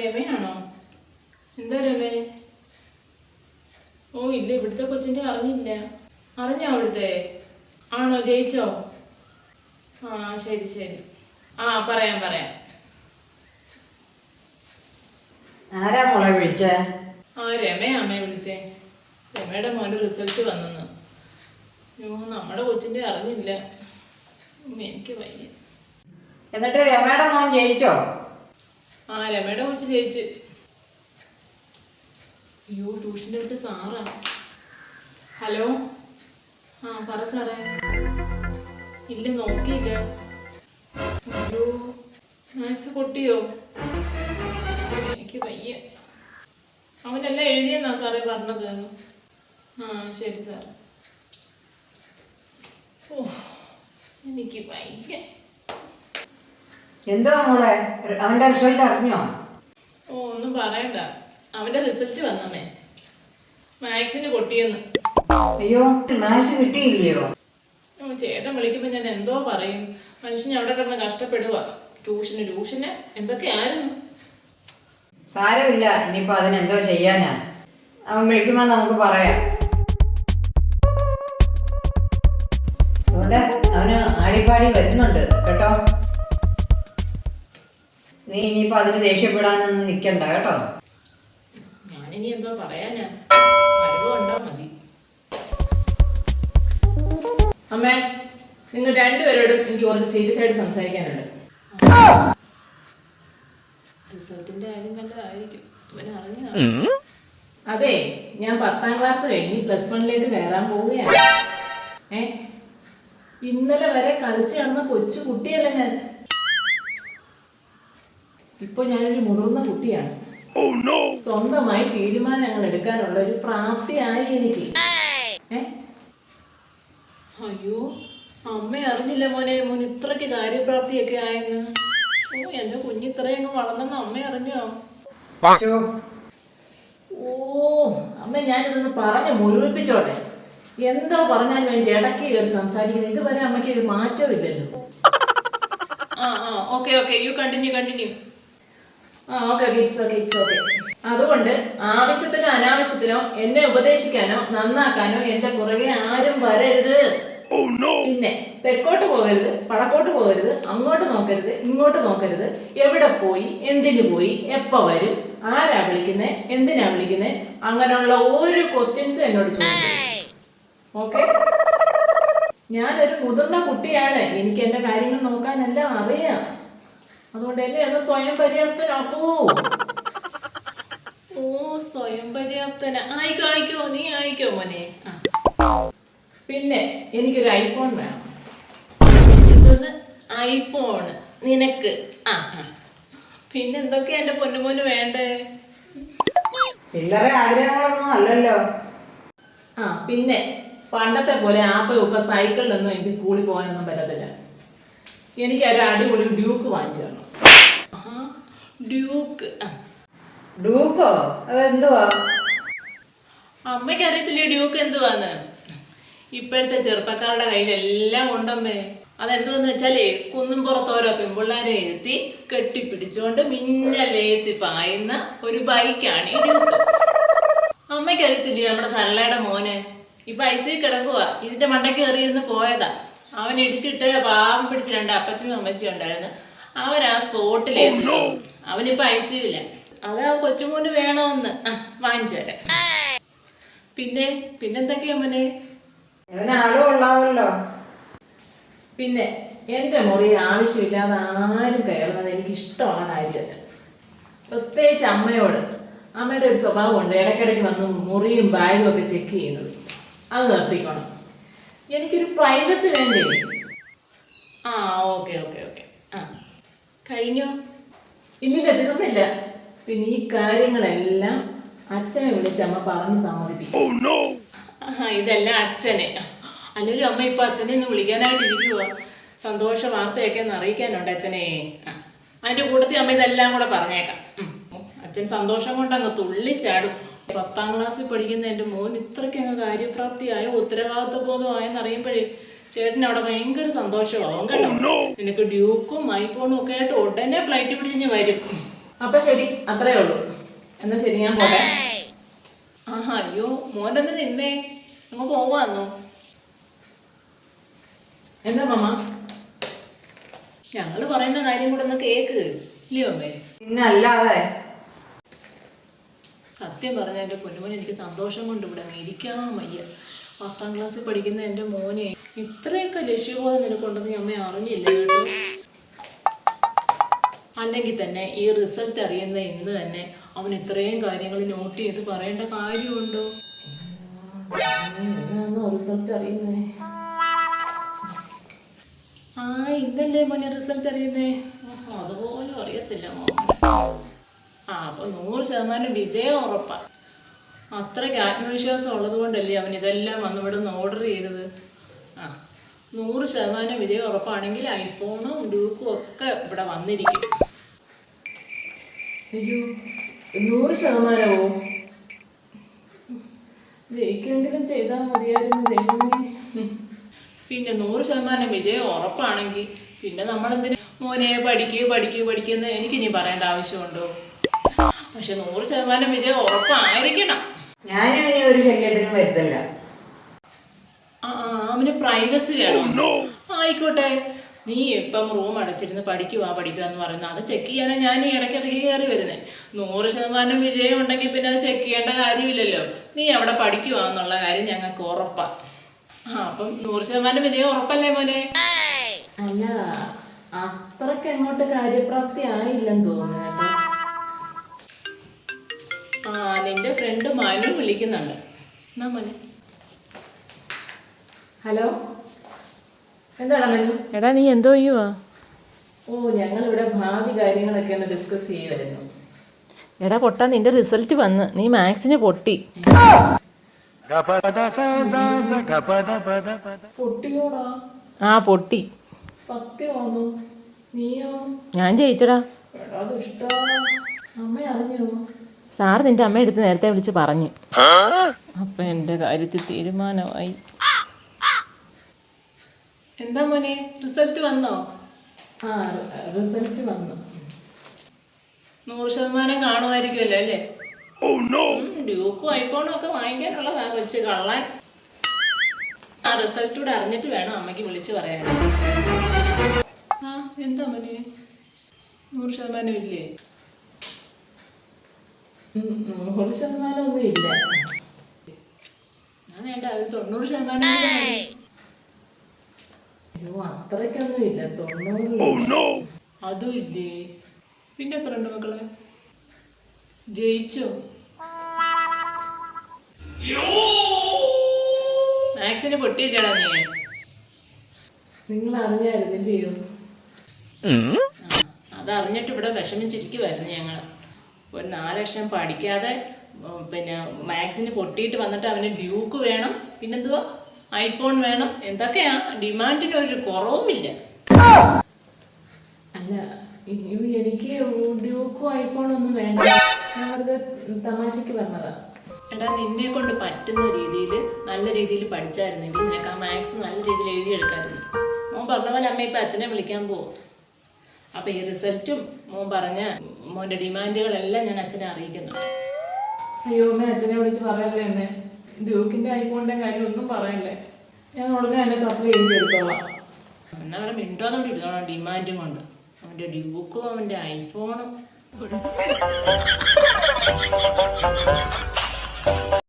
രമയാണോ? എന്താ രമേ? ഓ ഇല്ല ഇവിടുത്തെ കൊച്ചിന്റെ അറിഞ്ഞില്ല അറിഞ്ഞോ അവിടുത്തെ? ആണോ ജയിച്ചോ? ആ ശരി ശരി. ആ പറയാം പറയാം. ആരാ മോളെ വിളിച്ചേ? ആ രമയ അമ്മയെ വിളിച്ചേ. രമയുടെ മോന്റെ റിസൾട്ട് വന്നെന്ന്. അയ്യോ നമ്മുടെ കൊച്ചിന്റെ അറിഞ്ഞില്ല എനിക്ക് വയ്യ. എന്നിട്ട് രമയുടെ മോൻ ജയിച്ചോ? ആ രമയുടെ കൊച്ചു ജയിച്ച് അയ്യോ ട്യൂഷന്റെ അടുത്ത് സാറാ. ഹലോ? ആ പറ സാറേ. ഇല്ല നോക്കിയില്ല. അയ്യോ മാത്സ് പൊട്ടിയോ? എനിക്ക് വയ്യ. അവനെല്ലാം എഴുതിയെന്നാ സാറേ പറഞ്ഞത്? ആ ശരി സാർ ഓ എനിക്ക് വയ്യ. എന്തോ മോളെ? അവന്റെ റിസൾട്ട് അറിഞ്ഞോ? ഓ ഒന്നും പറയണ്ട. അവന്റെ റിസൾട്ട് വന്നമ്മേ. മാത്സിന് പൊട്ടിയെന്ന്. അയ്യോ മാത്സ് കിട്ടിയില്ലയോ? ചേട്ടൻ വിളിക്കുമ്പോ ഞാൻ എന്തോ പറയും. മനുഷ്യൻ അവിടെ കിടന്ന് കഷ്ടപ്പെടുക ട്യൂഷന് ട്യൂഷന് എന്തൊക്കെയായിരുന്നു? സാരമില്ല ഇനിയിപ്പോ അതിനെന്തോ ചെയ്യാനാ. അവൻ വിളിക്കുമ്പോ നമുക്ക് പറയാം. അതുകൊണ്ട് അവന് ആടിപ്പാടി വരുന്നുണ്ട് കേട്ടോ? നീ ഇനിയിപ്പോ അതിന് ദേഷ്യപ്പെടാനൊന്നും നിക്കണ്ട കേട്ടോ? ഞാനിനി എന്തോ പറയാനാ. മതി. അമ്മേ നിങ്ങൾ രണ്ടുപേരോടും എനിക്ക് കുറച്ച് സീരിയസ് ആയിട്ട് സംസാരിക്കാനുണ്ട്. റിസൾട്ടിന്റെ കാര്യം വല്ലതായിരിക്കും. ഇവനെ അറിഞ്ഞതാണ് അതെ ഞാൻ പത്താം ക്ലാസ് കഴിഞ്ഞ് പ്ലസ് വണ്ണിലേക്ക് കയറാൻ പോവുകയാണ്. ഏ ഇന്നലെ വരെ കളിച്ചു നടന്ന കൊച്ചു കുട്ടിയല്ല ഞാൻ? ഇപ്പൊ ഞാനൊരു മുതിർന്ന കുട്ടിയാണ്. സ്വന്തമായി തീരുമാനങ്ങൾ എടുക്കാനുള്ള ഒരു പ്രാപ്തിയായി എനിക്ക്. അയ്യോ അമ്മ അറിഞ്ഞില്ല മോനെ മോൻ ഇത്രയ്ക്ക് കാര്യപ്രാപ്തിയൊക്കെ ആയെന്ന്. ഓ എന്റെ കുഞ്ഞിത്രയൊക്കെ വളർന്നെന്ന് അമ്മ അറിഞ്ഞോ? ഓ അമ്മ ഞാനിതൊന്ന് പറഞ്ഞ് മുഴുവിപ്പിച്ചോട്ടെ എന്തോ പറഞ്ഞാൽ വേണ്ടി ഇടയ്ക്ക് കയറി സംസാരിക്കുന്നത് ഇതുവരെ അമ്മയ്ക്ക് ഒരു മാറ്റമില്ലല്ലോ ഇല്ലല്ലോ. ആ ആ okay okay. You continue continue okay okay it's okay it's okay അതുകൊണ്ട് ആവശ്യത്തിനോ അനാവശ്യത്തിനോ എന്നെ ഉപദേശിക്കാനോ നന്നാക്കാനോ എന്റെ പുറകെ ആരും വരരുത്. പിന്നെ തെക്കോട്ട് പോകരുത് പടക്കോട്ട് പോകരുത് അങ്ങോട്ട് നോക്കരുത് ഇങ്ങോട്ട് നോക്കരുത്. എവിടെ പോയി എന്തിനു പോയി എപ്പോ വരും ആരാ വിളിക്കുന്നേ എന്തിനാ വിളിക്കുന്നേ അങ്ങനെയുള്ള ഒരു ക്വസ്റ്റ്യൻസ് എന്നോട് ചോദിക്കും ഓക്കെ ഞാനൊരു മുതിർന്ന കുട്ടിയാണ്. എനിക്ക് എന്റെ കാര്യങ്ങൾ നോക്കാനെല്ലാം അറിയാം. അതുകൊണ്ട് എന്നെ ഒന്ന് സ്വയം പര്യാപ്തനാക്കൂ ഓ സ്വയം പര്യാപ്തന. ആയിക്കോ ആയിക്കോ നീ ആയിക്കോ മോനെ. പിന്നെ എനിക്കൊരു ഐഫോൺ വേണം. ഇതൊന്ന് ഐഫോൺ നിനക്ക്. ആ. പിന്നെ എന്തൊക്കെയാ എന്റെ പൊന്നുമോന് വേണ്ടേ? ചില്ലറ ആഗ്രഹങ്ങളൊന്നും അല്ലല്ലോ. ആ പിന്നെ പണ്ടത്തെ പോലെ ആപ്പ് ഉപ്പ സൈക്കിളിലൊന്നും എനിക്ക് സ്കൂളിൽ പോകാനൊന്നും പറ്റത്തില്ല. എനിക്ക് ഒരു അടിപൊളി ഡ്യൂക്ക് വാങ്ങിച്ചു തരണം. ഡ്യൂക്ക്. ഡ്യൂക്കോ? അതെന്തുവാ? അമ്മയ്ക്ക് അറിയത്തില്ലേ ഡ്യൂക്ക് എന്തുവാന്ന്? ഇപ്പോഴത്തെ ചെറുപ്പക്കാരുടെ കയ്യിലെല്ലാം ഉണ്ടമ്മേ. അതെന്തുവെന്ന് വെച്ചാലേ കുന്നും പുറത്തോരോ പെൺപിള്ളാരെ എത്തി കെട്ടിപ്പിടിച്ചുകൊണ്ട് മിന്നലേത്തി പായുന്ന ഒരു ബൈക്കാണ് ഈ ഡ്യൂക്ക്. അമ്മയ്ക്ക് അറിയത്തില്ലേ നമ്മുടെ സരളയുടെ മോന്? ഇപ്പൊ ഐസി കിടക്കുക ഇതിന്റെ മണ്ടയ്ക്ക് കയറിയിരുന്ന് പോയതാ. അവൻ ഇടിച്ചിട്ട് പാവം പിടിച്ച് രണ്ട് അപ്പച്ചനും അമ്മച്ചും ഉണ്ടായിരുന്നു. അവൻ ആ സ്പോട്ടിലേക്ക് അവനിപ്പോ ഐസിയു ഇല്ല അത് ആ കൊച്ചുമോന് വേണമെന്ന് ആ വാങ്ങിച്ചു തരാം പിന്നെ പിന്നെന്തൊക്കെയാ മോനെ? ആരോ ആളും കൊള്ളാമല്ലോ പിന്നെ എന്റെ മുറി ആവശ്യമില്ലാതെ ആരും കയറുന്നത് എനിക്ക് ഇഷ്ടമുള്ള കാര്യമല്ല. പ്രത്യേകിച്ച് അമ്മയോട്. അമ്മയുടെ ഒരു സ്വഭാവമുണ്ട്. ഇടയ്ക്കിടയ്ക്ക് വന്ന് മുറിയും ബാഗും ഒക്കെ ചെക്ക് ചെയ്യുന്നത്. അത് നിർത്തിക്കണം. എനിക്കൊരു പ്രൈവസി വേണ്ടേ? ആ ഓക്കെ ഓക്കെ കഴിഞ്ഞോ. ഇല്ലില്ല തീർന്നില്ല. പിന്നെ ഈ കാര്യങ്ങളെല്ലാം അച്ഛനെ വിളിച്ച് അമ്മ പറഞ്ഞ് സമ്മതിപ്പിക്കും. ആഹാ, ഇതെല്ലാം അച്ഛനെ. അല്ലെങ്കിൽ അമ്മ ഇപ്പൊ അച്ഛനെ ഒന്ന് വിളിക്കാനായിട്ട് ഇരിക്കുക സന്തോഷ വാർത്തയൊക്കെ ഒന്ന് അറിയിക്കാനുണ്ട് അച്ഛനെ. അതിന്റെ കൂട്ടത്തിൽ അമ്മ ഇതെല്ലാം കൂടെ പറഞ്ഞേക്കാം. അച്ഛൻ സന്തോഷം കൊണ്ട് അങ്ങ് തുള്ളിച്ചാടും. പത്താം ക്ലാസ്സിൽ പഠിക്കുന്ന എന്റെ മോൻ ഇത്രയ്ക്ക് അങ്ങ് കാര്യപ്രാപ്തിയായോ ഉത്തരവാദിത്വ ബോധമായെന്ന് അറിയുമ്പോഴേ ചേട്ടൻ അവിടെ ഭയങ്കര സന്തോഷമാവും കേട്ടോ നിനക്ക് ഡ്യൂക്കും ഐഫോണും ഒക്കെ ആയിട്ട് ഉടനെ ഫ്ലൈറ്റ് പിടിച്ച് വരും. അപ്പൊ ശരി അത്രേ ഉള്ളൂ. എന്നാ ശരി ഞാൻ പോട്ടെ. ആഹാ അയ്യോ മോനെന്ന് നിന്നേ. അങ്ങ് പോവാന്നോ? എന്താ മമ്മ ഞങ്ങൾ പറയുന്ന കാര്യം കൂടെ ഒന്ന് കേക്ക് ഇല്ലയോ അമ്മേ? പിന്നെ അല്ലാതെ സത്യം പറഞ്ഞ എന്റെ പൊന്നുമോൻ എനിക്ക് സന്തോഷം കൊണ്ട് ഇവിടെ ഇരിക്കാൻ വയ്യ. പത്താം ക്ലാസ്സിൽ പഠിക്കുന്ന എന്റെ മോനെ. ഇത്രയൊക്കെ ലക്ഷ്യബോധം നിനക്കുണ്ടെന്ന് അമ്മ അറിഞ്ഞില്ല കേട്ടോ. അല്ലെങ്കിൽ തന്നെ ഈ റിസൾട്ട് അറിയുന്ന ഇന്ന് തന്നെ അവൻ ഇത്രയും കാര്യങ്ങൾ നോട്ട് ചെയ്ത് പറയേണ്ട കാര്യമുണ്ടോ? റിസൾട്ട് അറിയുന്നേ? ആ ഇന്നല്ലേ മോനെ റിസൾട്ട് അറിയുന്നേ? അതുപോലും അറിയത്തില്ല മോനെ. ആ അപ്പൊ നൂറ് ശതമാനം വിജയം ഉറപ്പാ. അത്രയ്ക്ക് ആത്മവിശ്വാസം ഉള്ളത് കൊണ്ടല്ലേ അവൻ ഇതെല്ലാം വന്നിവിടുന്ന് ഓർഡർ ചെയ്തത്? ആ. നൂറ് ശതമാനം വിജയം ഉറപ്പാണെങ്കിൽ ഐഫോണും ഡ്യൂക്കും ഒക്കെ ഇവിടെ വന്നിരിക്കും. അയ്യോ നൂറ് ശതമാനമോ? ജയിക്കുമെങ്കിലും ചെയ്താൽ മതിയായിരുന്നു ദൈവമേ. പിന്നെ നൂറ് ശതമാനം വിജയം ഉറപ്പാണെങ്കിൽ പിന്നെ നമ്മളെന്തിന്? മോനെ പഠിക്കുക പഠിക്കുക പഠിക്കുന്ന എനിക്കിനി പറയേണ്ട ആവശ്യമുണ്ടോ? പക്ഷെ നൂറ് ശതമാനം വിജയം ഉറപ്പായിരിക്കണം. ഞാനും ഇനി ഒരു ശല്യത്തിനും വരുത്തില്ല. അവന് പ്രൈവസി വേണം. ആയിക്കോട്ടെ. നീ ഇപ്പം റൂം അടച്ചിരുന്ന് പഠിക്കുക പഠിക്കുക എന്ന് പറയുന്നത്. അത് ചെക്ക് ചെയ്യാനാ ഞാൻ ഈ ഇടയ്ക്കിടയ്ക്ക് കയറി വരുന്നത് നൂറ് ശതമാനം വിജയം ഉണ്ടെങ്കിൽ പിന്നെ അത് ചെക്ക് ചെയ്യേണ്ട കാര്യമില്ലല്ലോ. നീ അവിടെ പഠിക്കുക എന്നുള്ള കാര്യം ഞങ്ങൾക്ക് ഉറപ്പാ. ആ അപ്പം നൂറ് ശതമാനം വിജയം ഉറപ്പല്ലേ മോനെ? അല്ല അത്രയ്ക്ക് അങ്ങോട്ട് കാര്യപ്രാപ്തി ആയില്ലെന്ന് തോന്നുന്നു ആ നിന്റെ ഫ്രണ്ട് മാനു വിളിക്കുന്നുണ്ട്. എന്നാ മോനെ? ഹലോ? എന്താടാ മനു എടാ നീ എന്തോ ചെയ്യുവാ? ഓ ഞങ്ങളിവിടെ ഭാവി കാര്യങ്ങളൊക്കെ ഒന്ന് ഡിസ്കസ് ചെയ്യുമായിരുന്നു എടാ പൊട്ടാ നിന്റെ റിസൾട്ട് വന്ന്. നീ മാത്സിന് പൊട്ടി. പൊട്ടിയോടാ? ആ പൊട്ടി. സത്യമാണോ? നീയോ? ഞാൻ ജയിച്ചടാ. എടാ ദുഷ്ടാ. അമ്മ അറിഞ്ഞോ? സാർ നിന്റെ അമ്മ എടുത്ത് നേരത്തെ വിളിച്ച് പറഞ്ഞു. അപ്പൊ എന്റെ കാര്യത്തിൽ തീരുമാനമായി. എന്താ മോനെ? റിസൾട്ട് വന്നോ? ആ റിസൾട്ട് വന്നു. നൂറ് ശതമാനം കാണുമായിരിക്കുമല്ലോ അല്ലേ? ഡ്യൂക്കും ഐഫോണും ഒക്കെ വാങ്ങിക്കാനുള്ളതാ വെച്ച് കള്ളാൻ. ആ റിസൾട്ട് കൂടെ അറിഞ്ഞിട്ട് വേണം അമ്മയ്ക്ക് വിളിച്ച് പറയാൻ. ആ എന്താ മോനെ? നൂറ് ശതമാനം ഇല്ലേ? നൂറ് ശതമാനം ഒന്നും ഇല്ല. ഞാൻ വേണ്ട അത് തൊണ്ണൂറ് ശതമാനം അയ്യോ അത്രയ്ക്കൊന്നും ഇല്ല. തൊണ്ണൂറ് അതും ഇല്ലേ? പിന്നെ എത്ര ഉണ്ട് മക്കളെ? ജയിച്ചോ? മാക്സിന് പൊട്ടിയില്ലടാ നീ. നിങ്ങൾ അറിഞ്ഞായിരുന്നില്ലയോ അതറിഞ്ഞിട്ട് ഇവിടെ വിഷമിച്ചിരിക്കുമായിരുന്നു ഞങ്ങൾ ഒരു നാല് ലക്ഷം പഠിക്കാതെ പിന്നെ മാത്സിന് പൊട്ടിയിട്ട് വന്നിട്ട് അവന് ഡ്യൂക്ക് വേണം. പിന്നെന്തുവാ? ഐഫോൺ വേണം. എന്തൊക്കെയാ? ഡിമാൻഡിന് ഒരു കുറവുമില്ല. അല്ല എനിക്ക് ഡ്യൂക്കോ ഐഫോൺ ഒന്നും വേണ്ട. ഞാൻ വെറുതെ തമാശക്ക് പറഞ്ഞതാ. എടാ നിന്നെ കൊണ്ട് പറ്റുന്ന രീതിയിൽ നല്ല രീതിയിൽ പഠിച്ചായിരുന്നെങ്കിൽ നിനക്ക് ആ മാത്സ് നല്ല രീതിയിൽ എഴുതിയെടുക്കായിരുന്നു മോൻ പറഞ്ഞ പോലെ അമ്മ ഇപ്പം അച്ഛനെ വിളിക്കാൻ പോകും അപ്പം ഈ റിസൾട്ടും മോൻ പറഞ്ഞ മോന്റെ ഡിമാൻഡുകളെല്ലാം ഞാൻ അച്ഛനെ അറിയിക്കുന്നുണ്ട്. അയ്യോ അമ്മ അച്ഛനെ വിളിച്ച് പറയല്ലേ എന്നെ? ഡ്യൂക്കിന്റെ ഐഫോണിന്റെ കാര്യം ഒന്നും പറയണ്ടേ? ഞാൻ ഉടനെ എന്നെ സപ്ലൈ ചെയ്ത് എടുത്തോളാം. എന്നാ പറയാ മിണ്ടോന്നോട് എടുത്തോളാം ഡിമാൻഡും കൊണ്ട്. അവന്റെ ഡ്യൂക്കും അവന്റെ ഐഫോണും.